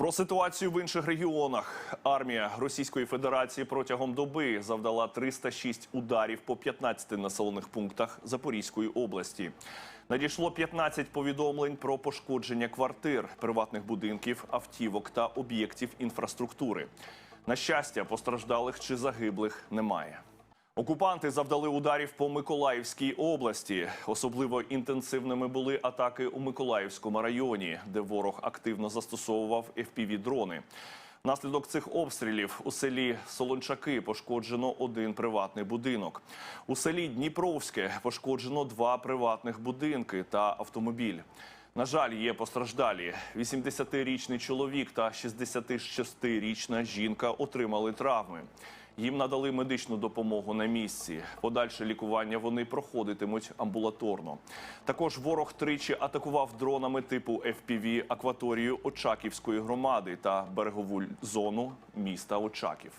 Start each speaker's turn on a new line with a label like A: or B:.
A: Про ситуацію в інших регіонах. Армія Російської Федерації протягом доби завдала 306 ударів по 15 населених пунктах Запорізької області. Надійшло 15 повідомлень про пошкодження квартир, приватних будинків, автівок та об'єктів інфраструктури. На щастя, постраждалих чи загиблих немає. Окупанти завдали ударів по Миколаївській області. Особливо інтенсивними були атаки у Миколаївському районі, де ворог активно застосовував FPV-дрони. Внаслідок цих обстрілів у селі Солончаки пошкоджено один приватний будинок. У селі Дніпровське пошкоджено два приватних будинки та автомобіль. На жаль, є постраждалі. 80-річний чоловік та 66-річна жінка отримали травми. Їм надали медичну допомогу на місці. Подальше лікування вони проходитимуть амбулаторно. Також ворог тричі атакував дронами типу FPV акваторію Очаківської громади та берегову зону міста Очаків.